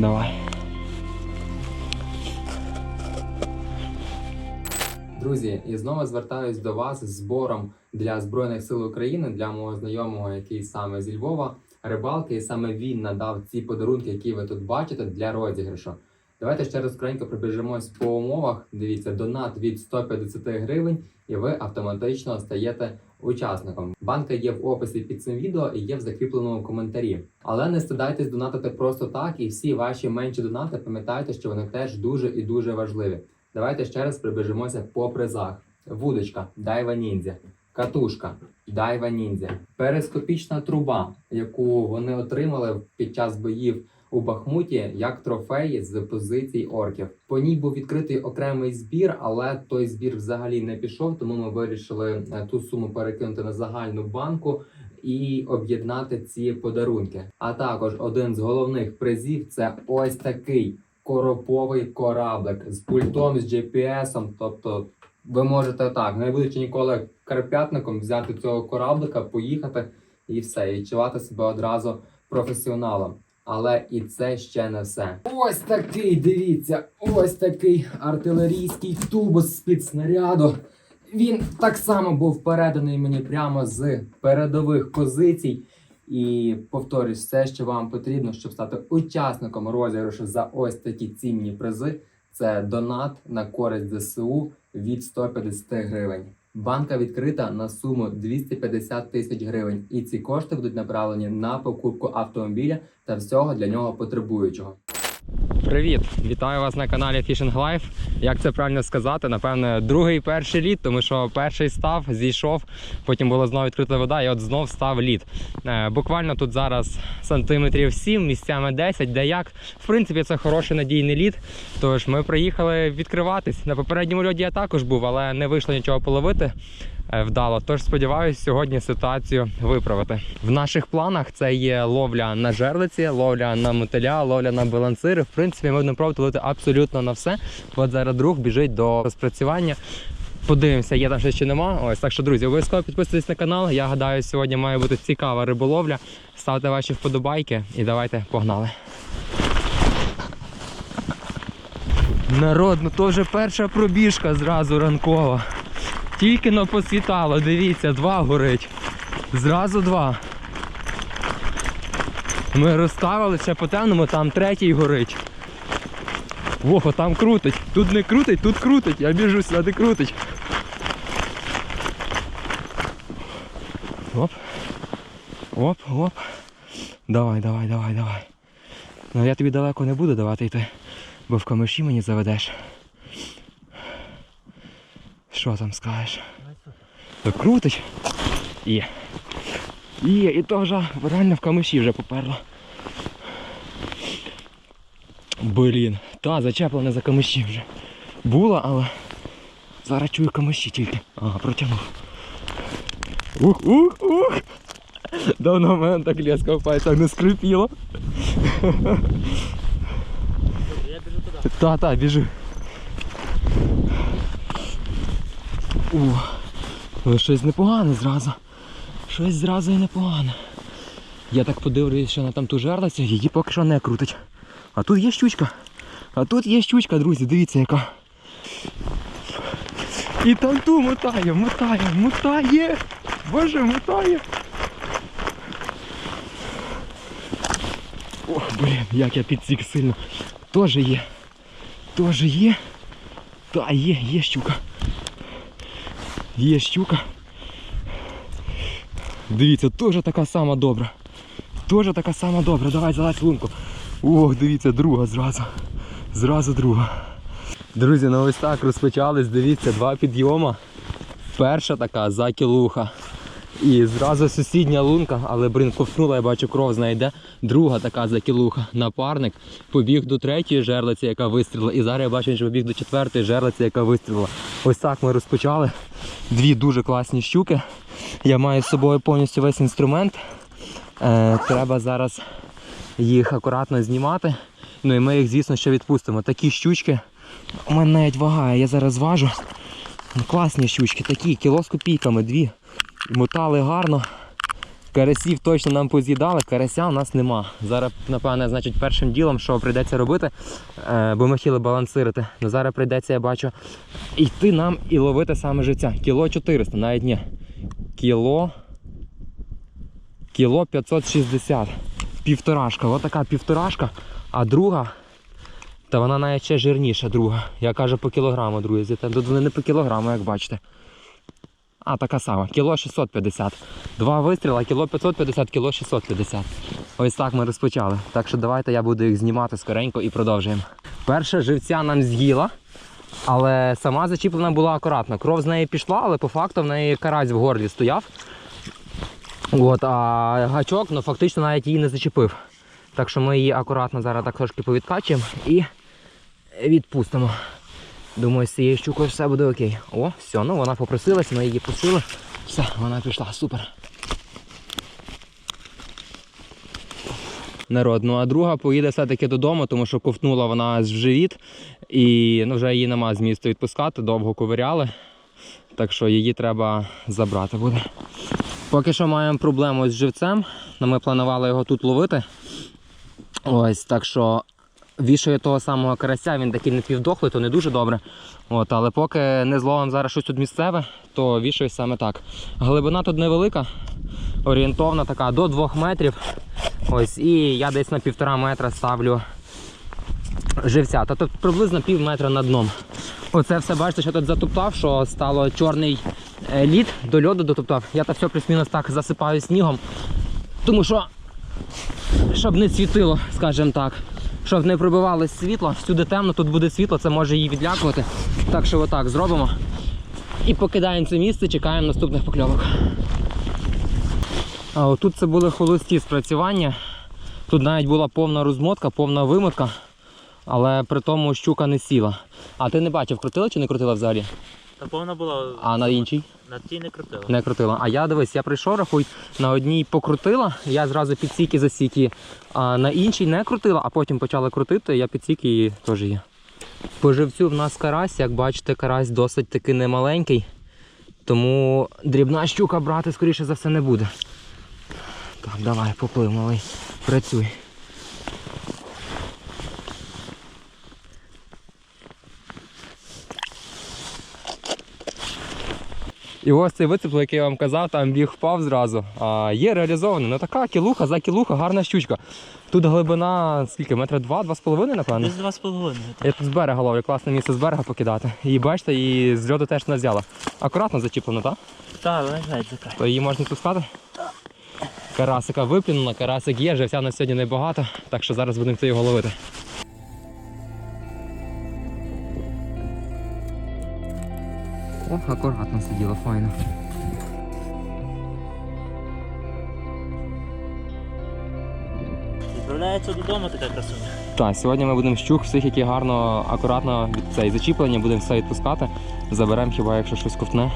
Давай. Друзі, і знову звертаюсь до вас з збором для Збройних сил України для мого знайомого, який саме зі Львова, рибалки, і саме він надав ці подарунки, які ви тут бачите, для розіграшу. Давайте ще раз коротенько пробіжимось по умовах. Дивіться, донат від 150 гривень, і ви автоматично стаєте учасником. Банка є в описі під цим відео і є в закріпленому коментарі. Але не стидайтесь донатити просто так, і всі ваші менші донати пам'ятайте, що вони теж дуже і дуже важливі. Давайте ще раз прибіжимося по призах. Вудочка Дайва Ніндзя, катушка Дайва Ніндзя, перископічна труба, яку вони отримали під час боїв у Бахмуті як трофей з позицій орків. По ній був відкритий окремий збір, але той збір взагалі не пішов, тому ми вирішили е, ту суму перекинути на загальну банку і об'єднати ці подарунки. А також один з головних призів це ось такий короповий кораблик з пультом, з GPS-ом. Тобто, ви можете так, не будучи ніколи карпятником, взяти цього кораблика, поїхати і все, і відчувати себе одразу професіоналом. Але і це ще не все. Ось такий, дивіться, ось такий артилерійський тубус з-під снаряду. Він так само був переданий мені прямо з передових позицій. І повторюсь, все, що вам потрібно, щоб стати учасником розіграшу за ось такі цінні призи, це донат на користь ЗСУ від 150 гривень. Банка відкрита на суму 250 тисяч гривень, і ці кошти будуть направлені на покупку автомобіля та всього для нього потребуючого. Привіт! Вітаю вас на каналі Fishing Life. Як це правильно сказати? Напевне, другий перший лід, тому що перший став, зійшов, потім була знову відкрита вода, і от знов став лід. Е, буквально тут зараз сантиметрів 7, місцями 10, де як. В принципі, це хороший надійний лід. Тож ми приїхали відкриватись. На попередньому льоді я також був, але не вийшло нічого половити вдало. Тож сподіваюся, сьогодні ситуацію виправити. В наших планах це є ловля на жерлиці, ловля на мотиля, ловля на балансири. В принципі, ми будемо пробувати абсолютно на все. От зараз друг біжить до розпрацювання. Подивимося, є там щось чи нема. Ось так що, друзі, обов'язково підписуйтесь на канал. Я гадаю, сьогодні має бути цікава риболовля. Ставте ваші вподобайки і давайте погнали. Народ, ну то вже перша пробіжка зразу ранкова. Тільки но посвітало, дивіться, два горить. Зразу два. Ми розставили ще по темному, там третій горить. Ого, там крутить. Тут не крутить, тут крутить. Я біжу сюди крутить. Оп. Оп, оп. Давай, давай, давай, давай. Ну я тобі далеко не буду давати йти, бо в камеші мені заведеш. Що там скажеш? Крутить. Є. Є, і то вже реально в камеші вже поперло. Блін, та зачеплена за камеші вже. Була, але зараз чую камеші тільки. Ага, протягнув. Ух, ух, ух! Давно в мене так леска в пальцях не скрипіло. Я біжу туди. Та, та, О, щось непогане зразу. Щось зразу і непогане. Я так подивлюсь, що на там ту жерлася, її поки що не крутить. А тут є щучка. А тут є щучка, друзі, дивіться яка. І там ту мотає, мотає, мотає. Боже, мотає. Ох, блін, як я підсік сильно. Тоже є. Тоже є. Та є, є щука. Є щука. Дивіться, теж така сама добра. Теж така сама добра. Давай залазь лунку. Ох, дивіться, друга зразу. Зразу друга. Друзі, ну ось так розпочались, дивіться, два підйома. Перша така закілуха. І зразу сусідня лунка, але блин, ковтнула, я бачу, кров знайде. Друга така закілуха. Напарник побіг до третьої жерлиці, яка вистрілила. І зараз я бачу, що побіг до четвертої жерлиці, яка вистрілила. Ось так ми розпочали. Дві дуже класні щуки. Я маю з собою повністю весь інструмент. Е, треба зараз їх акуратно знімати. Ну і ми їх, звісно, ще відпустимо. Такі щучки. У мене навіть вага, я зараз важу. Класні щучки, такі, кіло з копійками, дві. Мотали гарно. Карасів точно нам поз'їдали, карася у нас нема. Зараз, напевне, значить, першим ділом, що прийдеться робити, е, бо ми хотіли балансирити. Ну зараз прийдеться, я бачу, йти нам і ловити саме життя. Кіло 400, навіть ні. Кіло. Кіло 560. Півторашка. Ось така півторашка, а друга. Та вона навіть ще жирніша, друга. Я кажу по кілограму, друзі. Тут вони не по кілограму, як бачите. А, така сама. Кіло 650. Два вистріла, кіло 550, кіло 650. Ось так ми розпочали. Так що давайте я буду їх знімати скоренько і продовжуємо. Перша живця нам з'їла, але сама зачіплена була акуратно. Кров з неї пішла, але по факту в неї карась в горлі стояв. От, а гачок ну, фактично навіть її не зачепив. Так що ми її акуратно зараз так трошки повідкачуємо і відпустимо. Думаю, з цією щукою все буде окей. О, все, ну вона попросилась, ми її пустили. Все, вона пішла, супер. Народ, ну а друга поїде все-таки додому, тому що ковтнула вона в живіт і ну, вже її нема змісту відпускати, довго ковиряли. Так що її треба забрати буде. Поки що маємо проблему з живцем. Ну, Ми планували його тут ловити. Ось, так що вішає того самого карася, він такий напівдохлий, то не дуже добре. От, але поки не зловимо зараз щось тут місцеве, то вішаю саме так. Глибина тут невелика, орієнтовна така до 2 метрів. Ось, і я десь на півтора метра ставлю живця. Тобто приблизно пів метра над дном. Оце все бачите, що тут затоптав, що стало чорний е, лід до льоду дотоптав. Я це все плюс-мінус так засипаю снігом. Тому що, щоб не світило, скажімо так. Щоб не пробивалось світло, всюди темно, тут буде світло, це може її відлякувати. Так що отак зробимо. І покидаємо це місце, чекаємо наступних покльовок. А отут це були холості спрацювання. Тут навіть була повна розмотка, повна вимотка, але при тому щука не сіла. А ти не бачив, крутила чи не крутила взагалі? Та повна була. А на іншій? На тій не крутила. Не крутила. А я дивись, я прийшов, рахуй, на одній покрутила, я зразу підсіки засіки, а на іншій не крутила, а потім почала крутити, я підсіки і теж є. По живцю в нас карась, як бачите, карась досить таки немаленький, тому дрібна щука брати, скоріше за все, не буде. Так, давай, поплив, малий, працюй. І ось цей вицеп, який я вам казав, там біг впав зразу. А є реалізований. Ну така кілуха за кілуха, гарна щучка. Тут глибина скільки? Метра два, два з половиною, напевно. Десь два з половиною. Я тут з берега ловлю, класне місце з берега покидати. І бачите, і з льоду теж не взяла. Акуратно зачіплено, так? Так, вона геть. То її можна пускати. Карасика виплюнула, карасик є, живця на сьогодні небагато, так що зараз будемо його ловити. Акуратно сиділо, файно. Відправляється додому така красуня. Так, сьогодні ми будемо щук всіх, які гарно, акуратно від цей зачіплення, будемо все відпускати. Заберемо хіба якщо щось ковтне.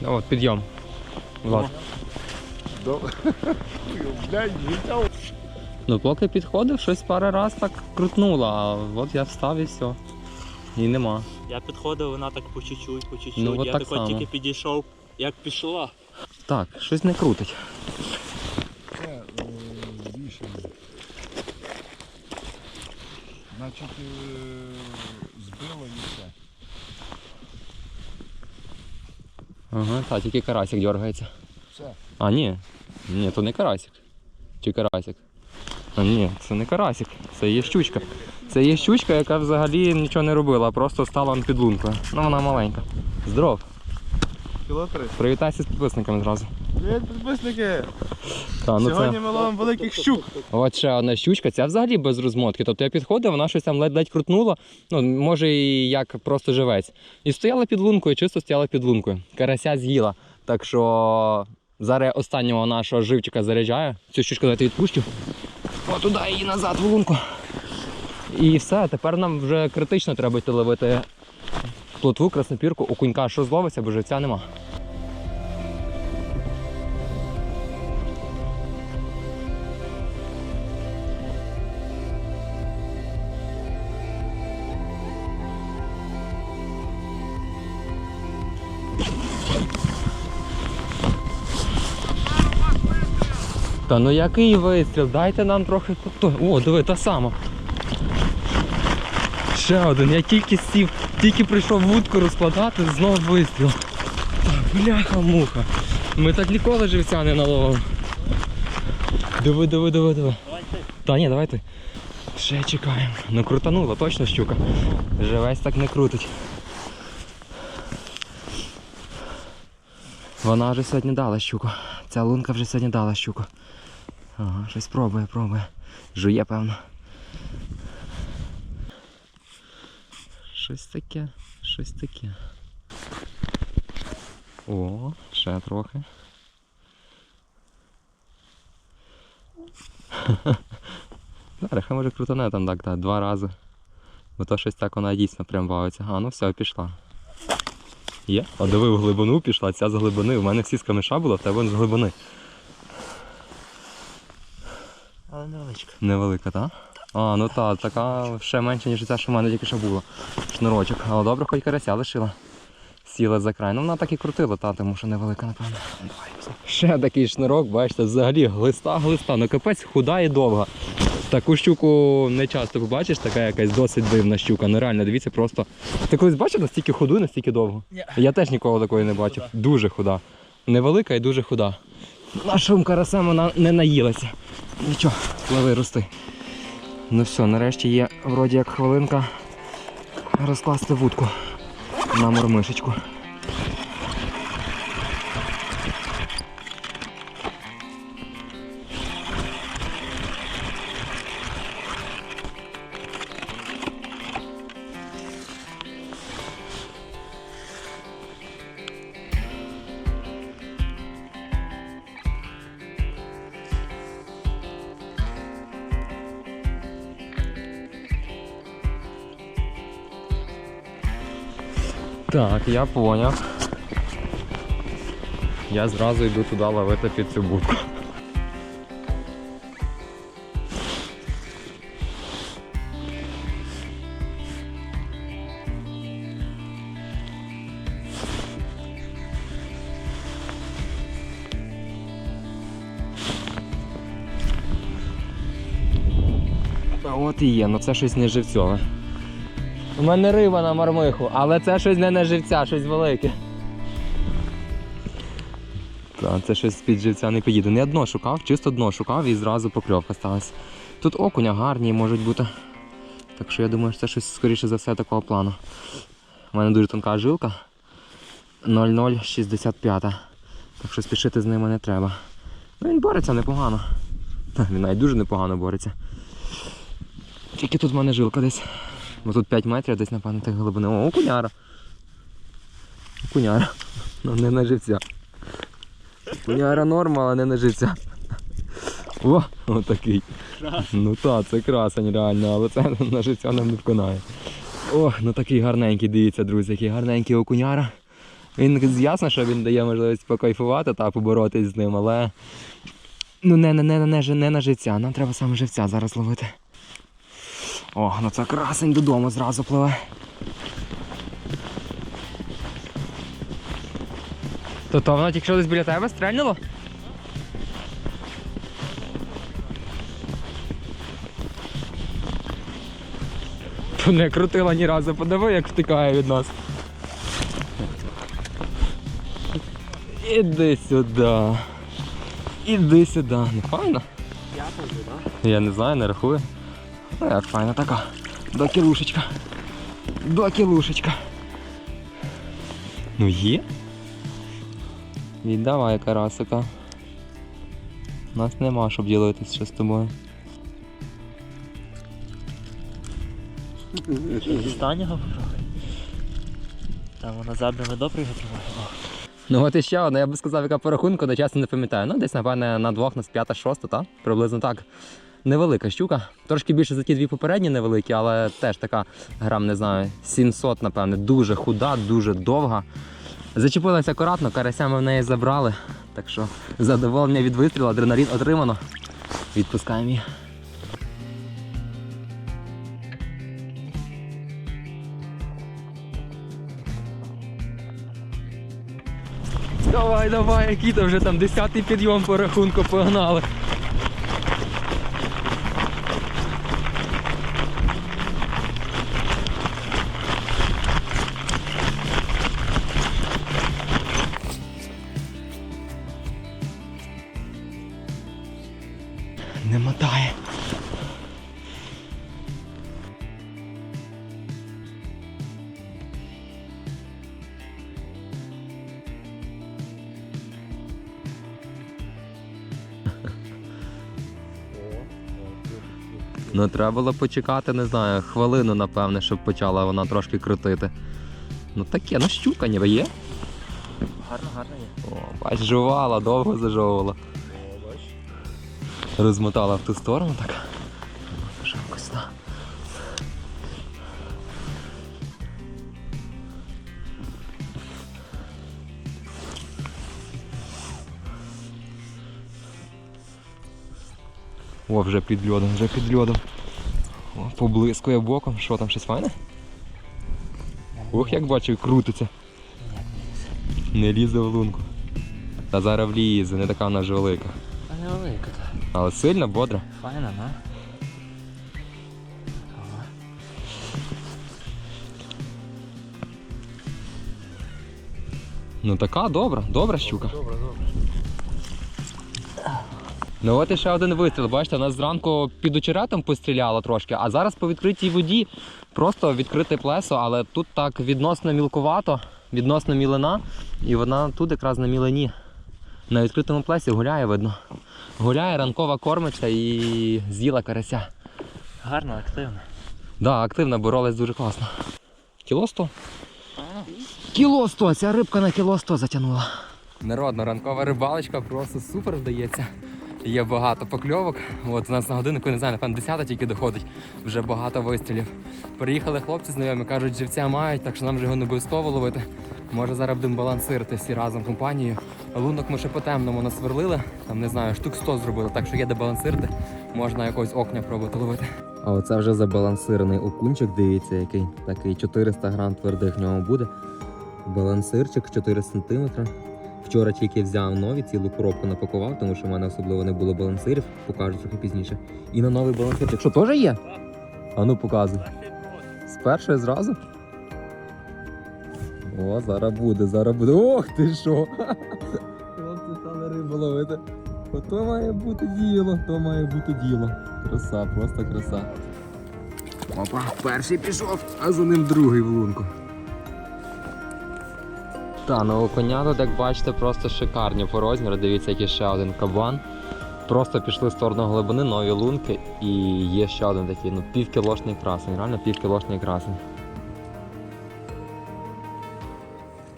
Ну, От, підйом. Влад. Ну, поки підходив, щось пару раз так крутнуло, а от я встав і все. І нема. Я підходив, вона так по чуть-чуть, по чуть-чуть. Ну, от я так тако само. тільки підійшов, як пішла. Так, щось не крутить. Це е. Значить, е, збило і все. Ага, так, тільки карасик дергається. Все. А, ні. Ні, то не карасик. Чи карасик? А ні, це не карасик, це є щучка. Це є щучка, яка взагалі нічого не робила, просто стала під лункою. Ну вона маленька. Здоров. Кіло три. Привітайся з підписниками зразу. Привіт, підписники! Та, ну Сьогодні це... ми ловимо великих щук. От ще одна щучка, ця взагалі без розмотки. Тобто я підходив, вона щось там ледь-ледь крутнула, ну може і як просто живець. І стояла під лункою, чисто стояла під лункою. Карася з'їла. Так що зараз останнього нашого живчика заряджаю. Цю щучку давайте відпущу. О, туди її назад в лунку. І все, тепер нам вже критично треба йти ловити плотву, краснопірку, окунька, що зловиться, бо живця нема. Щука, ну який вистріл? Дайте нам трохи. О, диви, та сама. Ще один. Я тільки сів, тільки прийшов вудку розкладати, знов вистріл. Бляха муха. Ми так ніколи живця не наловимо. Диви, диви, диви, диви. Та ні, давай ти. Ще чекаємо. Ну крутанула, точно щука. Живець так не крутить. Вона вже сьогодні дала щуку. Ця лунка вже сьогодні дала щуку. Ага, щось пробує, пробує. Жує, певно. Щось таке, щось таке. О, ще трохи. Хай може крутане там так, так, два рази. Бо то щось так вона дійсно прям бавиться. А, ну все, пішла. Є? А диви в глибину пішла, ця з глибини. У мене всі з камеша було, в тебе з глибини. Але невеличка. Невелика, так? А, ну та, така ще менша, ніж ця, що в мене тільки що була. Шнурочок. Але добре, хоч карася лишила. Сіла за край. Ну вона так і крутила, та, тому що невелика, напевно. Давай. Ще такий шнурок, бачите, взагалі глиста, глиста. Ну капець худа і довга. Таку щуку не часто побачиш, така якась досить дивна щука. Ну реально, дивіться, просто. Ти колись бачив настільки худу і настільки довго? Ні. Я теж ніколи такої не бачив. Дуже худа. Невелика і дуже худа. Нашим карасем вона не наїлася. Нічого, пливи, рости. Ну все, нарешті є вроді як хвилинка розкласти вудку на мормишечку. Так, я поняв. Я зразу йду туди ловити під цю будку. От і є, ну це щось не живцьове. У мене риба на мармиху, але це щось не на живця, щось велике. Так, це щось з-під живця не підійде. Не дно шукав, чисто дно шукав і зразу покльовка сталася. Тут окуня гарні можуть бути. Так що я думаю, що це щось скоріше за все такого плану. У мене дуже тонка жилка. 0065. Так що спішити з ними не треба. Ну він бореться непогано. Він навіть дуже непогано бореться. Тільки тут в мене жилка десь. Бо тут 5 метрів десь, напевно, тих глибини. О, окуняра. Окуняра. Ну не на живця. Окуняра норма, але не на живця. О, отакий. Ну так, це красень реально, але це на живця нам не вконає. О, ну такий гарненький, дивіться, друзі, який гарненький окуняра. Він ясно, що він дає можливість покайфувати та поборотись з ним, але ну не, не, не, не, не, не на живця. Нам треба саме живця зараз ловити. О, ну це красень додому зразу пливе. То то воно тільки що десь біля тебе стрельнуло? То не крутила ні разу, подиви, як втикає від нас. Іди сюди. Іди сюди. Ну файно? Я повзу, так? Я не знаю, не рахую. Як файна така. До кілушечка. До кілушечка. Ну є. Віддавай карасика. Нас нема, щоб ділитися ще з тобою. Останнього попробуй. Там вона забрами добре його тримає. Ну от іще одна, я би сказав, яка по рахунку, але чесно не пам'ятаю. Ну, десь, напевне, на двох, на п'ята, шоста, так? Приблизно так. Невелика щука. Трошки більше за ті дві попередні невеликі, але теж така грам, не знаю, 700, напевне. Дуже худа, дуже довга. Зачепилася акуратно, карася ми в неї забрали. Так що задоволення від вистрілу, адреналін отримано. Відпускаємо її. Давай, давай, який то вже там десятий підйом по рахунку погнали. Ну, треба було почекати, не знаю, хвилину, напевне, щоб почала вона трошки крутити. Ну таке, ну щука ніби є. Гарно, гарно є. О, бач, жувала, довго зажовувала. Розмотала в ту сторону так. Якось так. О, вже під льодом, вже під льодом. О, поблискує боком. Що там, щось файне? Ох, як бачив, крутиться. Не лізе в лунку. Та зараз влізе, не така вона ж велика. А не велика та. Але сильна, бодра. Файна, на. Ну така добра, добра щука. Добре, добре. Ну от і ще один вистріл. Бачите, вона зранку під очеретом постріляла трошки, а зараз по відкритій воді просто відкрите плесо, але тут так відносно мілкувато, відносно мілина, і вона тут якраз на мілині. На відкритому плесі гуляє, видно. Гуляє, ранкова кормиться і з'їла карася. Гарно, активно. Да, активно боролась дуже класно. Кіло 100? Кіло 100, ця рибка на кіло 100 затягнула. Народна ранкова рибалочка просто супер вдається. Є багато покльовок. От у нас на годиннику, не знаю, напевно, 10 тільки доходить, вже багато вистрілів. Приїхали хлопці знайомі, кажуть, живця мають, так що нам вже його не обов'язково ловити. Може зараз будемо балансирити всі разом компанією. Лунок ми ще по темному насверлили, там не знаю, штук 100 зробили, так що є де балансирити, можна якогось окня пробувати ловити. А оце вже забалансирований окунчик, дивіться, який такий 400 грам твердих в ньому буде. Балансирчик 4 см. Вчора тільки взяв нові, цілу коробку напакував, тому що в мене особливо не було балансирів, покажу трохи пізніше. І на новий балансирчик. Що теж є? А ну показуй. З першої зразу? О, зараз буде, зараз буде. Ох ти що! Хлопці стали рибу ловити. Ото має бути діло, то має бути діло. Краса, просто краса. Опа, перший пішов, а за ним другий в лунку. Та, ну коня тут, як бачите, просто шикарні по розміру. Дивіться, який ще один кабан. Просто пішли в сторону глибини, нові лунки, і є ще один такий, ну півкілошний красень, реально півкілошний красень.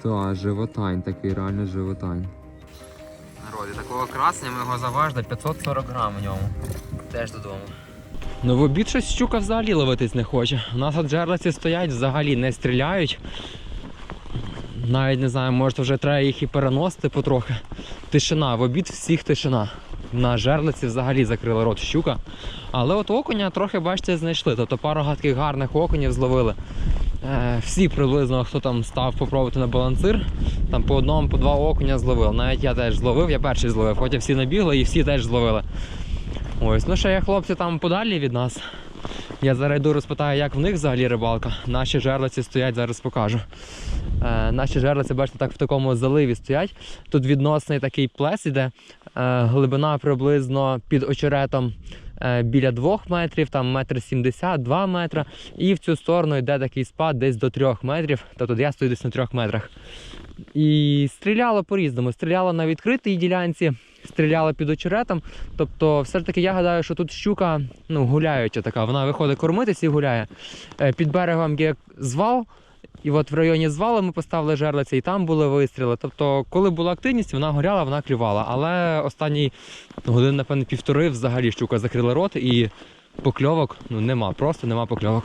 Та, животань такий, реально животань. Народі, такого красення ми його заважили 540 грам у ньому. Теж додому. Ну в обід щось щука взагалі ловитись не хоче. У нас от жерлиці стоять, взагалі не стріляють. Навіть не знаю, може вже треба їх і переносити потрохи. Тишина, в обід всіх тишина. На жерлиці взагалі закрила рот щука. Але от окуня трохи, бачите, знайшли. Тобто пару гадких гарних окунів зловили. Е, всі приблизно, хто там став попробувати на балансир, там по одному, по два окуня зловив. Навіть я теж зловив, я перший зловив, потім всі набігли і всі теж зловили. Ось, ну ще є хлопці там подалі від нас. Я зараз йду розпитаю, як в них взагалі рибалка. Наші жерлиці стоять, зараз покажу. Е, наші жерлиці, бачите, так в такому заливі стоять. Тут відносний такий плес іде. Е, глибина приблизно під очеретом е, біля 2 метрів, там метр 70, 2 метра. І в цю сторону йде такий спад десь до 3 метрів. Тобто я стою десь на 3 метрах. І стріляло по-різному. Стріляло на відкритій ділянці, стріляло під очеретом. Тобто, все ж таки, я гадаю, що тут щука ну, гуляюча така. Вона виходить кормитись і гуляє. Е, Під берегом є звал. І от в районі звалу ми поставили жерлиці, і там були вистріли. Тобто, коли була активність, вона горяла, вона клювала. Але останні годин, напевно, півтори взагалі щука закрила рот і покльовок ну, нема, просто нема покльовок.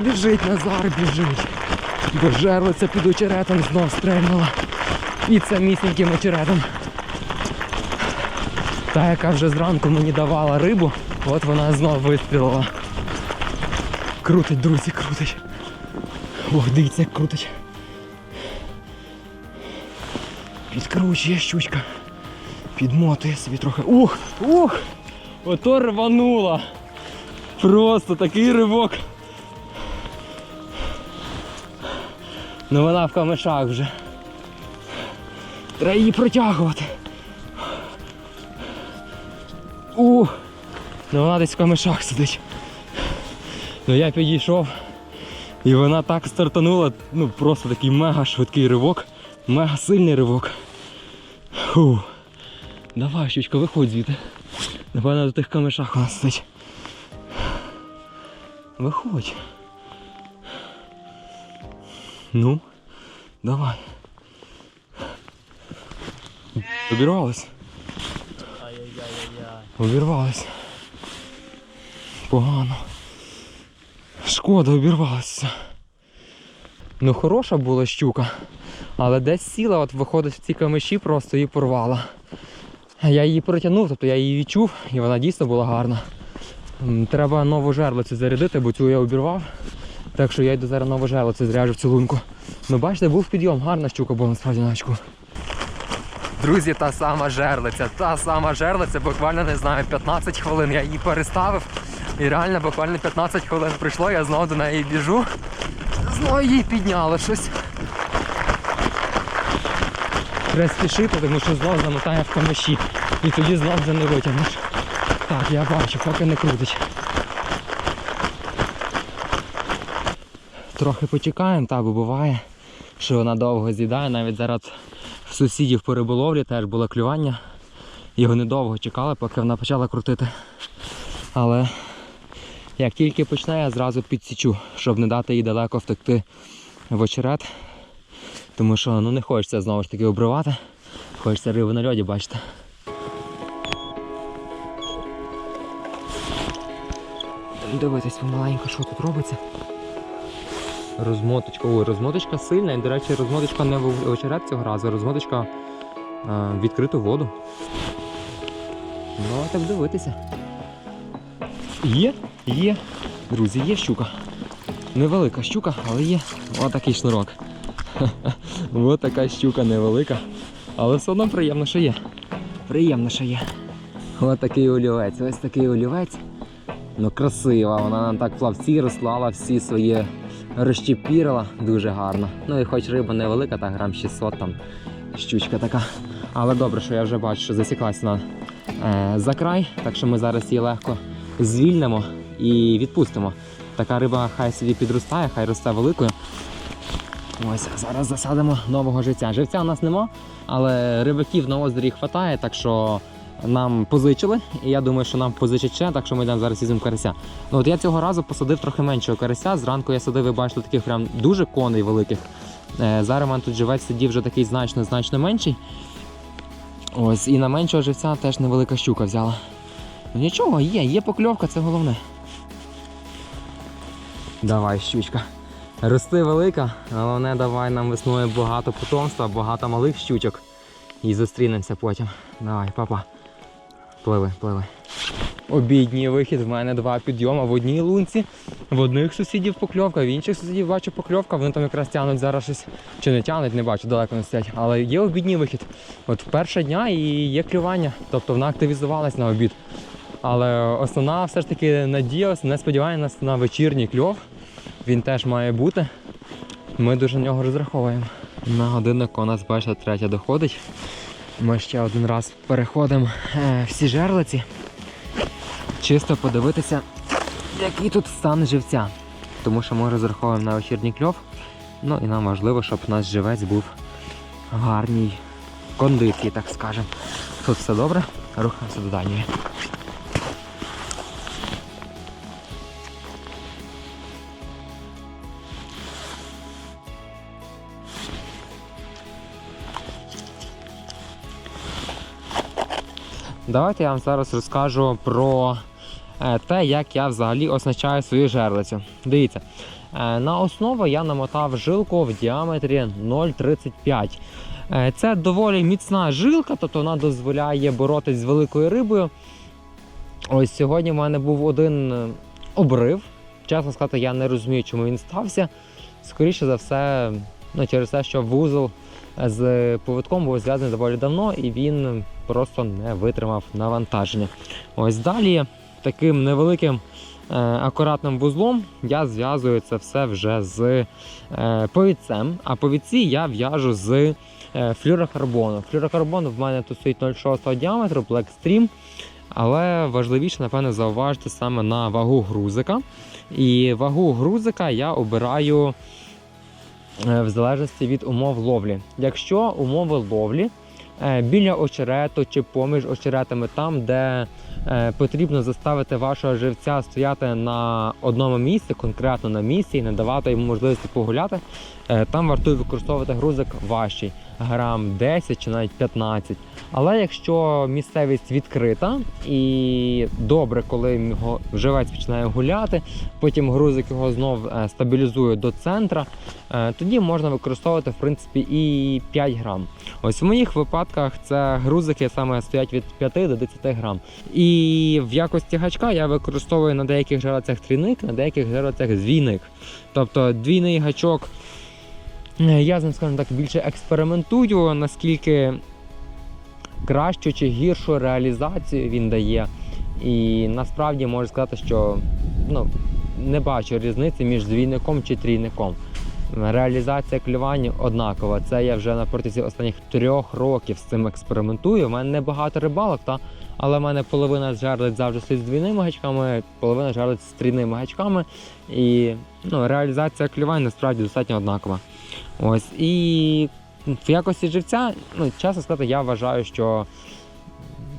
Біжить, Назар біжить? Бо жерлиця під очеретом знов стрельнула. І це місненьким очеретом. Та, яка вже зранку мені давала рибу, от вона знов вистрілила. Крутить, друзі, крутить. Ох, дивіться, як крутить. Підкручує щучка. Підмотує собі трохи. Ух! Ух! Ото рванула! Просто такий ривок. Ну вона в камешах вже. Треба її протягувати. Ух! Ну вона десь в камешах сидить. Ну я підійшов. І вона так стартанула, ну просто такий мега швидкий ривок, мега сильний ривок. Фу. Давай, щучка, виходь звідти. Напевно, до тих камешах вона сидить. Виходь. Ну, давай. Обірвалась. Ай-яй-яй-яй-яй. Обірвалась. Погано. Шкода, обірвалася. Ну, хороша була щука, але десь сіла, от виходить в ці камиші, просто її порвала. Я її протягнув, тобто я її відчув, і вона дійсно була гарна. Треба нову жерлицю зарядити, бо цю я обірвав. Так що я йду зараз нову жерлицю зряжу в цю лунку. Ну бачите, був підйом, гарна щука була насправді на очку. Друзі, та сама жерлиця, та сама жерлиця, буквально не знаю, 15 хвилин я її переставив. І реально буквально 15 хвилин пройшло, я знову до неї біжу. Знову її підняло щось. Треба тому що знов замотає в камеші. І тоді знов вже не витягнеш. Так, я бачу, поки не крутить. Трохи почекаємо, та, бо буває, що вона довго з'їдає. Навіть зараз в сусідів по риболовлі теж було клювання. І вони довго чекали, поки вона почала крутити. Але як тільки почне, я зразу підсічу, щоб не дати їй далеко втекти в очерет. Тому що ну, не хочеться знову ж таки обривати. Хочеться рибу на льоді, бачите. Дивитись помаленьку, що тут робиться. Розмоточка. Ой, розмоточка сильна. І, до речі, розмоточка не в очерет цього разу, розмоточка е, в відкриту воду. Ну, так дивитися. Є, є. Друзі, є щука. Невелика щука, але є. Ось такий шнурок. Ось така щука невелика. Але все одно приємно, що є. Приємно, що є. Ось такий олівець, ось такий олівець. Ну красива, вона нам так плавці розслала всі свої розчепірила. Дуже гарно. Ну і хоч риба невелика, так грам 600 там щучка така. Але добре, що я вже бачу, що засіклася вона е, за край, так що ми зараз її легко звільнимо і відпустимо. Така риба хай собі підростає, хай росте великою. Ось зараз засадимо нового живця. Живця у нас нема, але рибаків на озері хватає, так що нам позичили. І я думаю, що нам позичать ще, так що ми йдемо зараз візьмемо карася. Ну от я цього разу посадив трохи меншого карася. Зранку я садив, ви бачили, таких прям дуже коней великих. Е, зараз у мене тут живець сидів вже такий значно значно менший. Ось, і на меншого живця теж невелика щука взяла. Ну нічого, є, є покльовка, це головне. Давай, щучка. Рости велика, головне давай нам весною багато потомства, багато малих щучок. І зустрінемося потім. Давай, папа. Пливи, пливи. Обідній вихід, в мене два підйоми в одній лунці. В одних сусідів покльовка, в інших сусідів бачу покльовка, вони там якраз тягнуть зараз щось. Чи не тягнуть, не бачу, далеко не стоять. Але є обідній вихід. От перша дня і є клювання. Тобто вона активізувалась на обід. Але основна все ж таки надія, не сподівання на вечірній кльов. Він теж має бути. Ми дуже на нього розраховуємо. На годинник у нас бачите, третя доходить. Ми ще один раз переходимо е, всі жерлиці. Чисто подивитися, який тут стан живця. Тому що ми розраховуємо на вечірній кльов. Ну і нам важливо, щоб наш живець був в гарній кондиції, так скажемо. Тут все добре, рухаємося до дальньої. Давайте я вам зараз розкажу про е, те, як я взагалі оснащаю свою жерлицю. Дивіться, е, на основу я намотав жилку в діаметрі 0,35. Е, Це доволі міцна жилка, тобто вона дозволяє боротись з великою рибою. Ось сьогодні в мене був один обрив. Чесно сказати, я не розумію, чому він стався. Скоріше за все, ну, через те, що вузол з поводком був зв'язаний доволі давно, і він просто не витримав навантаження. Ось далі таким невеликим е, акуратним вузлом я зв'язую це все вже з е, повідцем. А повідці я в'яжу з е, флюрокарбону. Флюрокарбон в мене тут стоїть 0,6 діаметру, Black Stream. Але важливіше, напевно, зауважити саме на вагу грузика. І вагу грузика я обираю в залежності від умов ловлі. Якщо умови ловлі е, біля очерету чи поміж очеретами, там, де е, потрібно заставити вашого живця стояти на одному місці, конкретно на місці, і не давати йому можливості погуляти, е, там вартує використовувати грузик важчий, грам 10 чи навіть 15. Але якщо місцевість відкрита і добре, коли живець починає гуляти, потім грузик його знов е, стабілізує до центра, е, тоді можна використовувати в принципі і 5 грам. Ось в моїх випадках це грузики саме стоять від 5 до 10 грам. І в якості гачка я використовую на деяких жерецях трійник, на деяких жерецях двійник. Тобто двійний гачок. Е, Я з ним, скажімо так, більше експериментую, наскільки кращу чи гіршу реалізацію він дає. І насправді можу сказати, що ну, не бачу різниці між двійником чи трійником. Реалізація клювання однакова. Це я вже на протязі останніх трьох років з цим експериментую. У мене небагато рибалок, та, але в мене половина жерлиць завжди стоїть з двійними гачками, половина жерлиць з трійними гачками. І ну, реалізація клювань насправді достатньо однакова. Ось. І в якості живця, ну, чесно сказати, я вважаю, що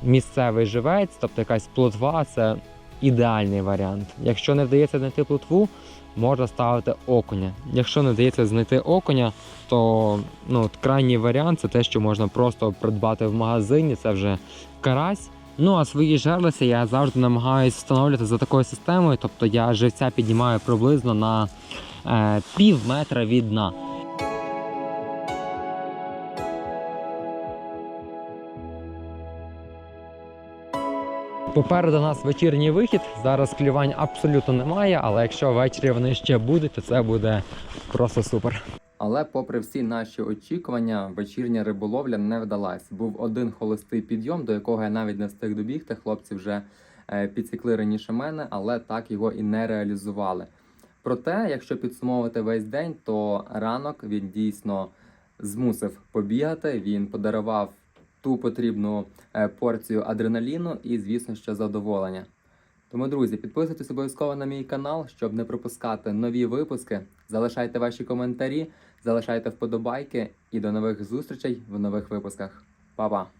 місцевий живець, тобто якась плотва, це ідеальний варіант. Якщо не вдається знайти плотву, можна ставити окуня. Якщо не вдається знайти окуня, то ну, крайній варіант це те, що можна просто придбати в магазині, це вже карась. Ну а свої жерлиці я завжди намагаюся встановлювати за такою системою, тобто я живця піднімаю приблизно на е, пів метра від дна. Попереду нас вечірній вихід. Зараз клювань абсолютно немає, але якщо ввечері вони ще будуть, то це буде просто супер. Але, попри всі наші очікування, вечірня риболовля не вдалась. Був один холостий підйом, до якого я навіть не встиг добігти. Хлопці вже е, підсікли раніше мене, але так його і не реалізували. Проте, якщо підсумовувати весь день, то ранок він дійсно змусив побігати. Він подарував ту потрібну е, порцію адреналіну і, звісно, що задоволення. Тому, друзі, підписуйтесь обов'язково на мій канал, щоб не пропускати нові випуски. Залишайте ваші коментарі, залишайте вподобайки і до нових зустрічей в нових випусках. Па-па!